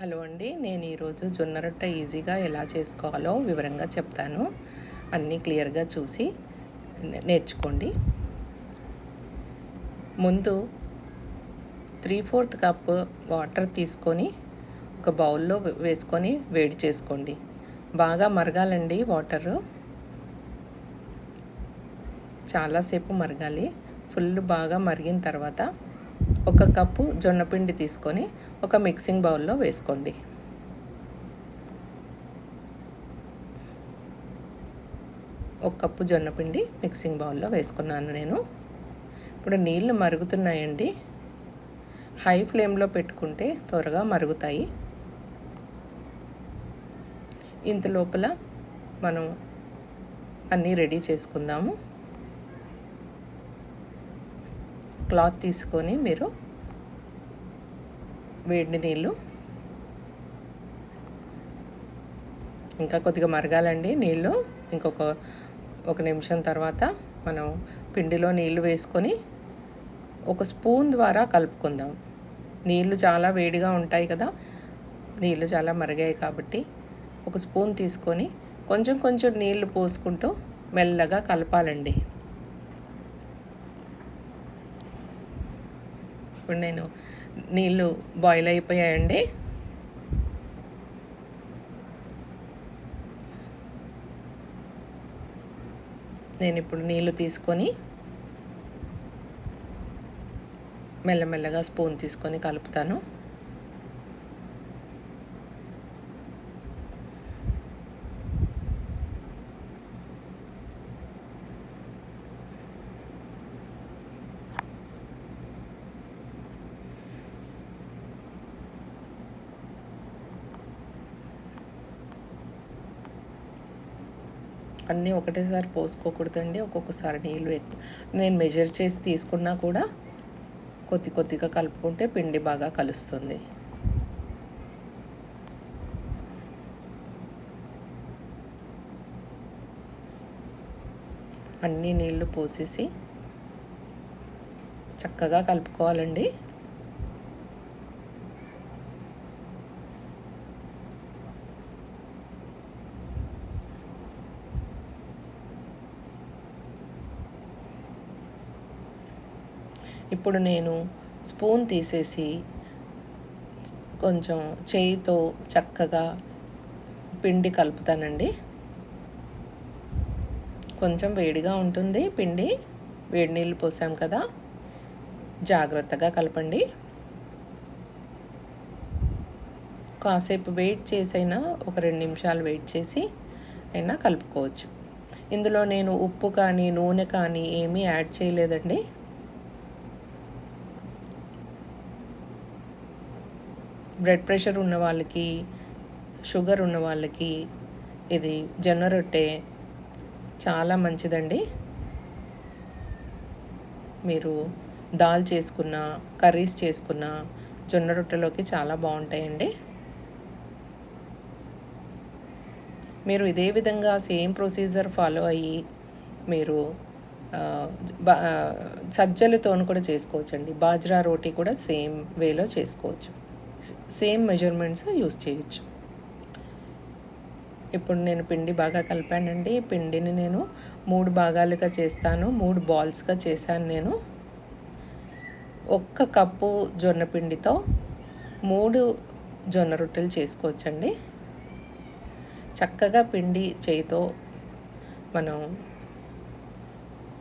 Hello అండి. నేను ఈరోజు జొన్న రొట్టె ఈజీగా ఎలా చేసుకోవాలో వివరంగా చెప్తాను. అన్నీ క్లియర్గా చూసి నేర్చుకోండి. ముందు త్రీ ఫోర్త్ కప్ వాటర్ తీసుకొని ఒక బౌల్లో వేసుకొని వేడి చేసుకోండి. బాగా మరగాలండి వాటరు. చాలాసేపు మరగాలి. ఫుల్ బాగా మరిగిన తర్వాత ఒక కప్పు జొన్న పిండి తీసుకొని ఒక మిక్సింగ్ బౌల్లో వేసుకోండి. ఒక కప్పు జొన్నపిండి మిక్సింగ్ బౌల్లో వేసుకున్నాను నేను. ఇప్పుడు నీళ్ళు మరుగుతున్నాయండి. హై ఫ్లేమ్లో పెట్టుకుంటే త్వరగా మరుగుతాయి. ఇంత లోపల మనం అన్నీ రెడీ చేసుకుందాము. క్లాత్ తీసుకొని మీరు వేడి నీళ్ళు ఇంకా కొద్దిగా మరగాలండి నీళ్ళు ఇంకొక ఒక నిమిషం తర్వాత మనం పిండిలో నీళ్ళు వేసుకొని ఒక స్పూన్ ద్వారా కలుపుకుందాం. నీళ్ళు చాలా వేడిగా ఉంటాయి కదా నీళ్ళు చాలా మరిగాయి కాబట్టి ఒక స్పూన్ తీసుకొని కొంచెం కొంచెం నీళ్ళు పోసుకుంటూ మెల్లగా కలపాలండి. ఇప్పుడు నేను నీళ్ళు బాయిల్ అయిపోయాయండి. నేను ఇప్పుడు నీళ్ళు తీసుకొని మెల్లమెల్లగా స్పూన్ తీసుకొని కలుపుతాను. అన్నీ ఒకటేసారి పోసుకోకూడదండి. ఒక్కొక్కసారి నీళ్ళు ఎక్కువ నేను మెజర్ చేసి తీసుకున్నా కూడా కొద్ది కొద్దిగా కలుపుకుంటే పిండి బాగా కలుస్తుంది. అన్ని నీళ్ళు పోసేసి చక్కగా కలుపుకోవాలండి. ఇప్పుడు నేను స్పూన్ తీసేసి కొంచెం చేయితో చక్కగా పిండి కలుపుతానండి. కొంచెం వేడిగా ఉంటుంది పిండి. వేడి నీళ్ళు పోసాం కదా. జాగ్రత్తగా కలపండి. కాసేపు వెయిట్ చేసైనా ఒక రెండు నిమిషాలు వెయిట్ చేసి అయినా కలుపుకోవచ్చు. ఇందులో నేను ఉప్పు కానీ నూనె కానీ ఏమీ యాడ్ చేయలేదండి. బ్లడ్ ప్రెషర్ ఉన్న వాళ్ళకి షుగర్ ఉన్న వాళ్ళకి ఇది జొన్న రొట్టె చాలా మంచిదండి. మీరు దాల్ చేసుకున్న కర్రీస్ చేసుకున్న జొన్న రొట్టెలోకి చాలా బాగుంటాయండి. మీరు ఇదే విధంగా సేమ్ ప్రొసీజర్ ఫాలో అయ్యి మీరు బా సజ్జలతోను కూడా చేసుకోవచ్చండి. బాజ్రా రోటీ కూడా సేమ్ వేలో చేసుకోవచ్చు. సేమ్ మెజర్మెంట్స్ యూస్ చేయొచ్చు. ఇప్పుడు నేను పిండి బాగా కలిపానండి. పిండిని నేను మూడు భాగాలుగా చేస్తాను. మూడు బాల్స్గా చేశాను నేను. ఒక్క కప్పు జొన్న పిండితో మూడు జొన్న రొట్టెలు చేసుకోవచ్చండి. చక్కగా పిండి చేయితో మనం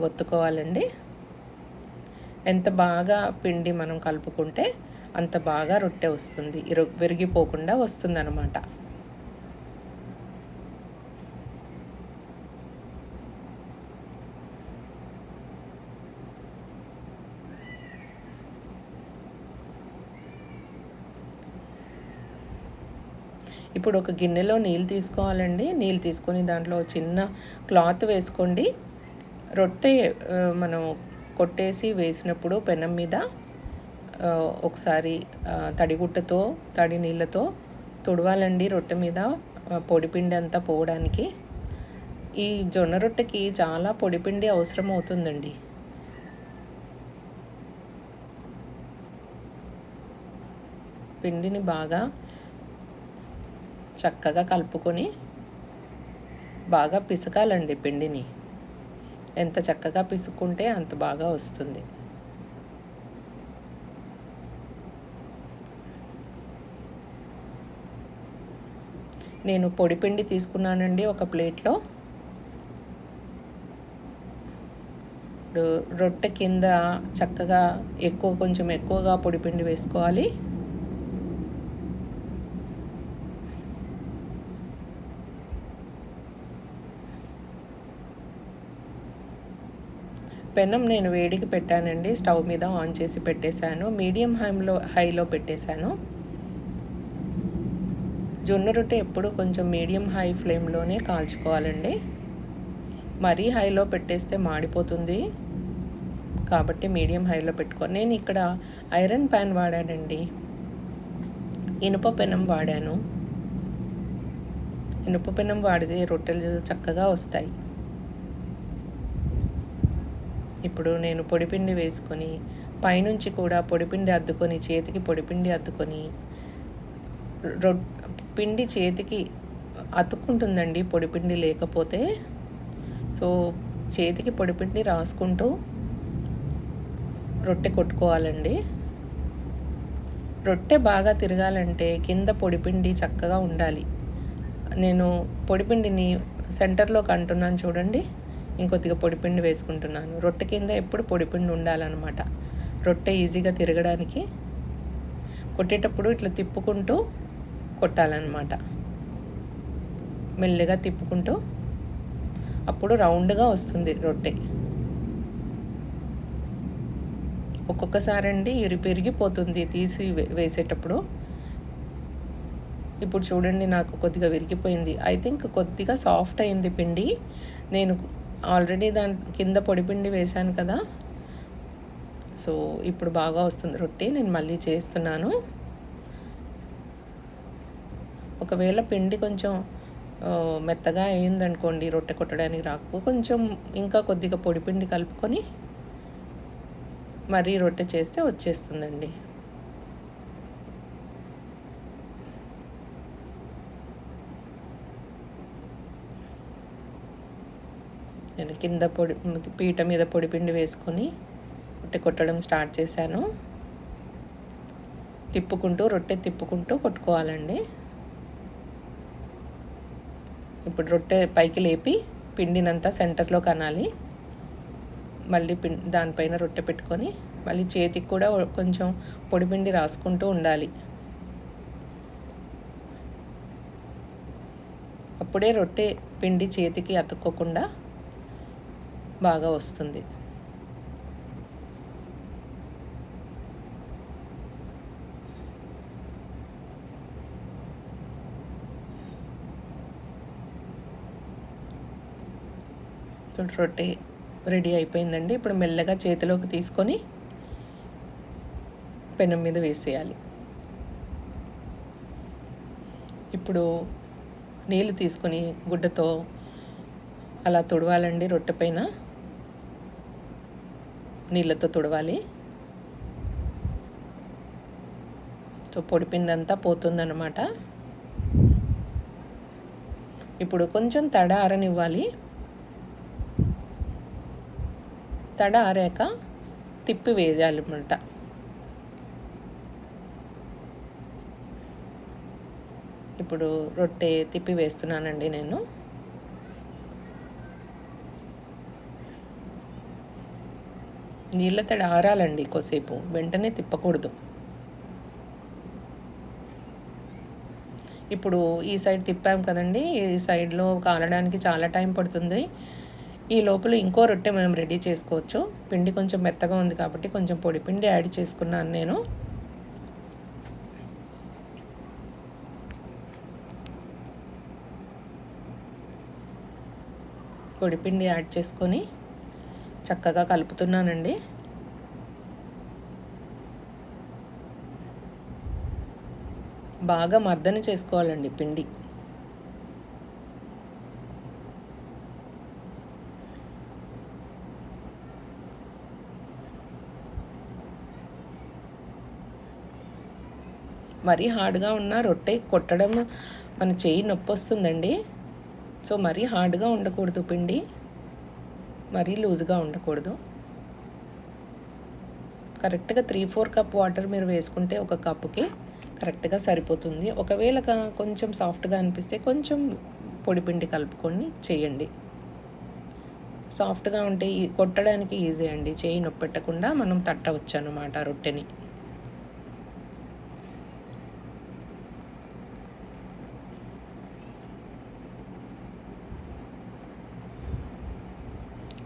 ఒత్తుకోవాలండి. ఎంత బాగా పిండి మనం కలుపుకుంటే అంత బాగా రొట్టె వస్తుంది. విరిగిపోకుండా వస్తుంది అనమాట ఇప్పుడు ఒక గిన్నెలో నీళ్ళు తీసుకోవాలండి. నీళ్ళు తీసుకొని దాంట్లో చిన్న క్లాత్ వేసుకోండి. రొట్టె మనం కొట్టేసి వేసినప్పుడు పెనం మీద ఒకసారి తడిగుట్టతో తడి నీళ్ళతో తుడవాలండి రొట్టె మీద పొడి పొడిపిండి అంతా పోవడానికి. ఈ జొన్న రొట్టెకి చాలా పొడిపిండి అవసరం అవుతుందండి. పిండిని బాగా చక్కగా కలుపుకొని బాగా పిసకాలండి పిండిని. ఎంత చక్కగా పిసుక్కుంటే అంత బాగా వస్తుంది. నేను పొడిపిండి తీసుకున్నానండి ఒక ప్లేట్లో. రొట్టె కింద చక్కగా ఎక్కువ కొంచెం ఎక్కువగా పొడిపిండి వేసుకోవాలి. పెనం నేను వేడికి పెట్టానండి స్టవ్ మీద ఆన్ చేసి పెట్టేశాను మీడియం హైలో హైలో పెట్టేశాను. జొన్న రొట్టె ఎప్పుడు కొంచెం మీడియం హై ఫ్లేమ్లోనే కాల్చుకోవాలండి. మరీ హైలో పెట్టేస్తే మాడిపోతుంది. కాబట్టి మీడియం హైలో పెట్టుకో నేను ఇక్కడ ఐరన్ ప్యాన్ వాడానండి. ఇనుప పెనం వాడాను. ఇనుప పెనం వాడితే రొట్టెలు చక్కగా వస్తాయి. ఇప్పుడు నేను పొడిపిండి వేసుకొని పైనుంచి కూడా పొడిపిండి అద్దుకొని చేతికి పొడిపిండి అద్దుకొని రొ పిండి చేతికి అతుక్కుంటుందండి పొడిపిండి లేకపోతే. సో చేతికి పొడిపిండి రాసుకుంటూ రొట్టె కొట్టుకోవాలండి. రొట్టె బాగా తిరగాలంటే కింద పొడిపిండి చక్కగా ఉండాలి. నేను పొడిపిండిని సెంటర్లోకి అంటున్నాను చూడండి. ఇంకొద్దిగా పొడిపిండి వేసుకుంటున్నాను. రొట్టె కింద ఎప్పుడు పొడిపిండి ఉండాలన్నమాట. రొట్టె ఈజీగా తిరగడానికి. కొట్టేటప్పుడు ఇట్లా తిప్పుకుంటూ కొట్టాలన్నమాట. మెల్లగా తిప్పుకుంటూ అప్పుడు రౌండ్గా వస్తుంది రొట్టె. ఒక్కొక్కసారి అండి విరిగిపోతుంది పెరిగిపోతుంది తీసి వేసేటప్పుడు. ఇప్పుడు చూడండి నాకు కొద్దిగా విరిగిపోయింది. ఐ థింక్ కొద్దిగా సాఫ్ట్ అయింది పిండి. నేను ఆల్రెడీ దాని కింద పొడిపిండి వేశాను కదా. సో ఇప్పుడు బాగా వస్తుంది రొట్టె. నేను మళ్ళీ చేస్తున్నాను. ఒకవేళ పిండి కొంచెం మెత్తగా అయిందనుకోండి రొట్టె కొట్టడానికి రాకపో కొంచెం ఇంకా కొద్దిగా పొడిపిండి కలుపుకొని మరీ రొట్టె చేస్తే వచ్చేస్తుందండి. నేను కింద పొడి పీట మీద పొడిపిండి వేసుకొని రొట్టె కొట్టడం స్టార్ట్ చేశాను. తిప్పుకుంటూ రొట్టె తిప్పుకుంటూ కొట్టుకోవాలండి. ఇప్పుడు రొట్టె పైకి లేపి పిండినంతా సెంటర్లో కనాలి. మళ్ళీ పిం దానిపైన రొట్టె పెట్టుకొని మళ్ళీ చేతికి కూడా కొంచెం పొడిపిండి రాసుకుంటూ ఉండాలి. అప్పుడే రొట్టె పిండి చేతికి అతుక్కోకుండా బాగా వస్తుంది. రొట్టె రెడీ అయిపోయిందండి. ఇప్పుడు మెల్లగా చేతిలోకి తీసుకొని పెనం మీద వేసేయాలి. ఇప్పుడు నీళ్ళు తీసుకొని గుడ్డతో అలా తుడవాలండి రొట్టె పైన. నీళ్ళతో తుడవాలి. సో పొడిపిందంతా పోతుందన్నమాట. ఇప్పుడు కొంచెం తడ ఆరనివ్వాలి తడ ఆరాక తిప్పి వేయాలన్నమాట ఇప్పుడు రొట్టె తిప్పి వేస్తున్నానండి నేను. నీళ్ళ తడి ఆరాలండి కొద్దిసేపు వెంటనే తిప్పకూడదు. ఇప్పుడు ఈ సైడ్ తిప్పాం కదండి ఈ సైడ్లో కాలడానికి చాలా టైం పడుతుంది. ఈ లోపల ఇంకో రొట్టె మనం రెడీ చేసుకోవచ్చు. పిండి కొంచెం మెత్తగా ఉంది కాబట్టి కొంచెం పొడి పిండి యాడ్ చేసుకున్నాను నేను. పొడిపిండి యాడ్ చేసుకొని చక్కగా కలుపుతున్నానండి. బాగా మర్దన చేసుకోవాలండి పిండి. మరీ హార్డ్గా ఉన్న రొట్టె కొట్టడం మన చేయి నొప్పి వస్తుందండి సో మరీ హార్డ్గా ఉండకూడదు పిండి. మరీ లూజ్గా ఉండకూడదు. కరెక్ట్గా త్రీ ఫోర్ కప్ వాటర్ మీరు వేసుకుంటే ఒక కప్పుకి కరెక్ట్గా సరిపోతుంది. ఒకవేళ కొంచెం సాఫ్ట్గా అనిపిస్తే కొంచెం పొడిపిండి కలుపుకొని చేయండి. సాఫ్ట్గా ఉంటే కొట్టడానికి ఈజీ అండి. చేయి నొప్పెట్టకుండా మనం తట్టవచ్చు అనమాట రొట్టెని.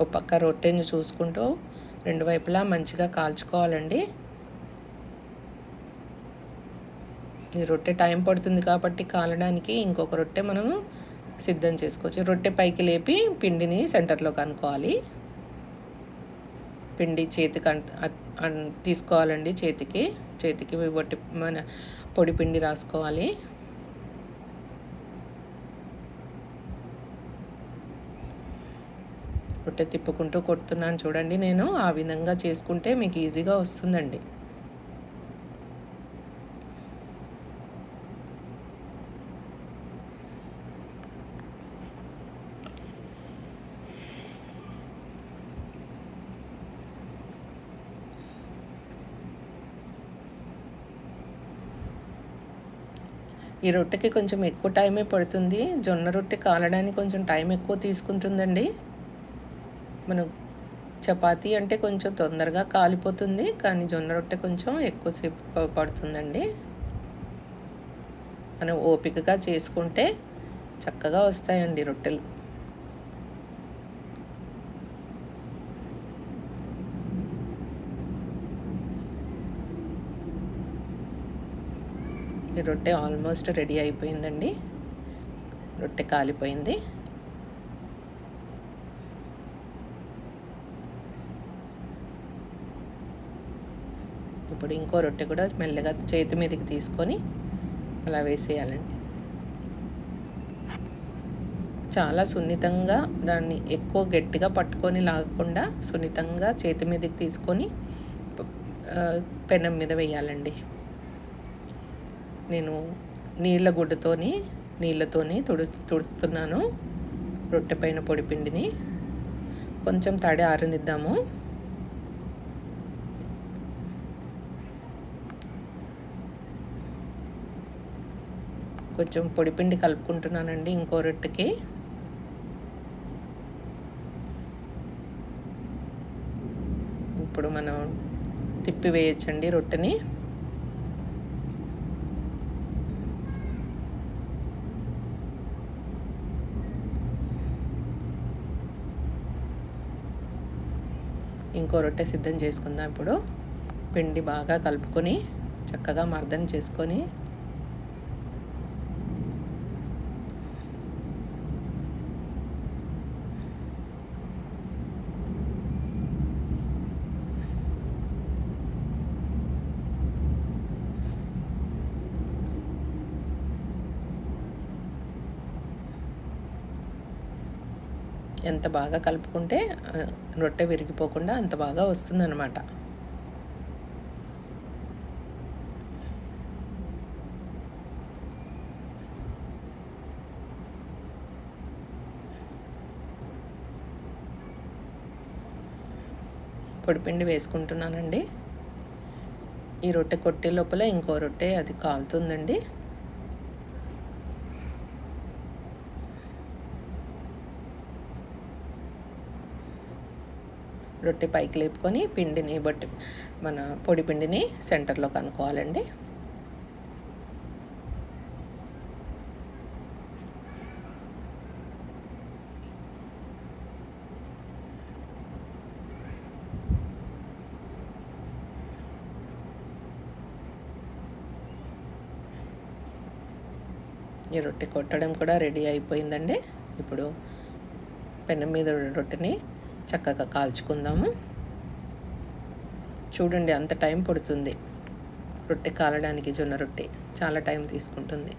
ఓ పక్క రొట్టెని చూసుకుంటూ రెండు వైపులా మంచిగా కాల్చుకోవాలండి. ఈ రొట్టె టైం పడుతుంది కాబట్టి కాలడానికి ఇంకొక రొట్టె మనము సిద్ధం చేసుకోవచ్చు. రొట్టె పైకి లేపి పిండిని సెంటర్లో కనుక్కోవాలి. పిండి చేతికి తీసుకోవాలండి చేతికి. చేతికి పొట్టి మన పొడి పిండి రాసుకోవాలి. రొట్టె తిప్పుకుంటూ కొడుతున్నాను చూడండి నేను. ఆ విధంగా చేసుకుంటే మీకు ఈజీగా వస్తుందండి. ఈ రొట్టెకి కొంచెం ఎక్కువ టైమే పడుతుంది. జొన్న రొట్టె కాలడానికి కొంచెం టైం ఎక్కువ తీసుకుంటుందండి. మనం చపాతీ అంటే కొంచెం తొందరగా కాలిపోతుంది కానీ జొన్న రొట్టె కొంచెం ఎక్కువసేపు పడుతుందండి. మనం ఓపికగా చేసుకుంటే చక్కగా వస్తాయండి రొట్టెలు. ఈ రొట్టె ఆల్మోస్ట్ రెడీ అయిపోయిందండి. రొట్టె కాలిపోయింది. ఇప్పుడు ఇంకో రొట్టె కూడా మెల్లగా చేతి మీదకి తీసుకొని అలా వేసేయాలండి. చాలా సున్నితంగా దాన్ని ఎక్కువ గట్టిగా పట్టుకొని లాగకుండా సున్నితంగా చేతి మీదకి తీసుకొని పెనం మీద వేయాలండి. నేను నీళ్ళ గుడ్డతోని నీళ్ళతోని తుడు తుడుస్తున్నాను రొట్టె పైన పొడిపిండిని కొంచెం తడి ఆరనిద్దాము. కొంచెం పొడిపిండి కలుపుకుంటున్నానండి ఇంకో రొట్టెకి. ఇప్పుడు మనం తిప్పి వేయచ్చండి రొట్టెని. ఇంకో రొట్టె సిద్ధం చేసుకుందాం ఇప్పుడు. పిండి బాగా కలుపుకొని చక్కగా మర్దన చేసుకొని. ఎంత బాగా కలుపుకుంటే రొట్టె విరిగిపోకుండా అంత బాగా వస్తుందన్నమాట. పొడిపిండి వేసుకుంటున్నానండి. ఈ రొట్టె కొట్టే లోపల ఇంకో రొట్టె అది కాలుతుందండి. రొట్టె పైకి లేపుకొని పిండిని బట్టి మన పొడి పిండిని సెంటర్లో కనుక్కోవాలండి. ఈ రొట్టె కొట్టడం కూడా రెడీ అయిపోయిందండి. ఇప్పుడు పెనం మీద రొట్టెని చక్కగా కాల్చుకుందాము. చూడండి అంత టైం పడుతుంది. రొట్టె కాలడానికి జొన్న రొట్టె చాలా టైం తీసుకుంటుంది.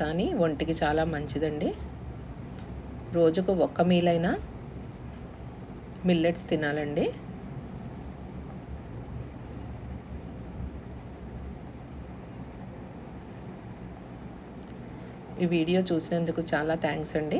కానీ ఒంటికి చాలా మంచిదండి. రోజుకు ఒక్క మీలైనా మిల్లెట్స్ తినాలండి. ఈ వీడియో చూసినందుకు చాలా థ్యాంక్స్ అండి.